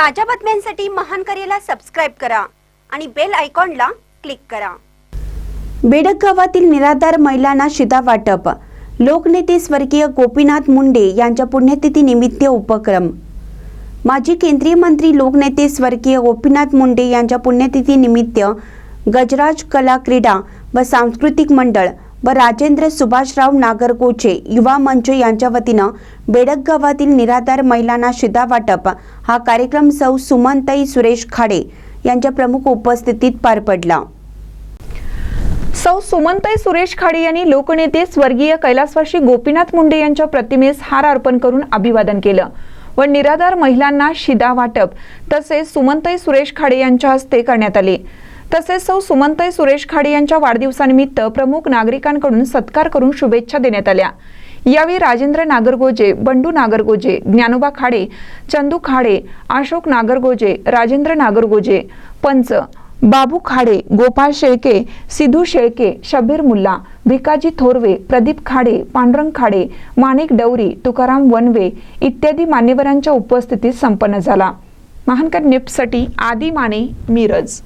ताज्या बातम्यांसाठी महान करेला सबस्क्राईब करा आणि बेल आयकॉनला क्लिक करा. बेडक गावातील निराधार महिलांना शिधा वाटप लोकनेते स्वर्गीय गोपीनाथ मुंडे यांच्या पुण्यतिथी निमित्त उपक्रम. माजी केंद्रीय मंत्री लोकनेते स्वर्गीय गोपीनाथ मुंडे यांच्या पुण्यतिथी निमित्त गजराज कला क्रीडा व सांस्कृतिक मंडळ व राजेंद्र सुभाषराव नागरकोचे युवा मंच यांच्या वतीनं बेडक गावातील निराधार महिलांना शिदा वाटप हा कार्यक्रम सौ सुमनताई सुरेश खाडे यांच्या प्रमुख उपस्थितीत पार पडला. सौ सुमनताई सुरेश खाडे यांनी लोकनेते स्वर्गीय कैलासवाशी गोपीनाथ मुंडे यांच्या प्रतिमेस हार अर्पण करून अभिवादन केलं व निराधार महिलांना शिदा वाटप तसेच सुमनताई सुरेश खाडे यांच्या हस्ते करण्यात आले. तसेच सौ सुमनताई सुरेश खाडे यांच्या वाढदिवसानिमित्त प्रमुख नागरिकांकडून सत्कार करून शुभेच्छा देण्यात आल्या. यावेळी राजेंद्र नागरगोजे बंडू नागरगोजे ज्ञानोबा खाडे चंदू खाडे अशोक नागरगोजे राजेंद्र नागरगोजे पंच बाबू खाडे गोपाळ शेळके सिद्धू शेळके शबीर मुल्ला भिकाजी थोरवे प्रदीप खाडे पांडुरंग खाडे माणिक डवरी तुकाराम वनवे इत्यादी मान्यवरांच्या उपस्थितीत संपन्न झाला. महानकर निप्ससाठी आदी माने मिरज.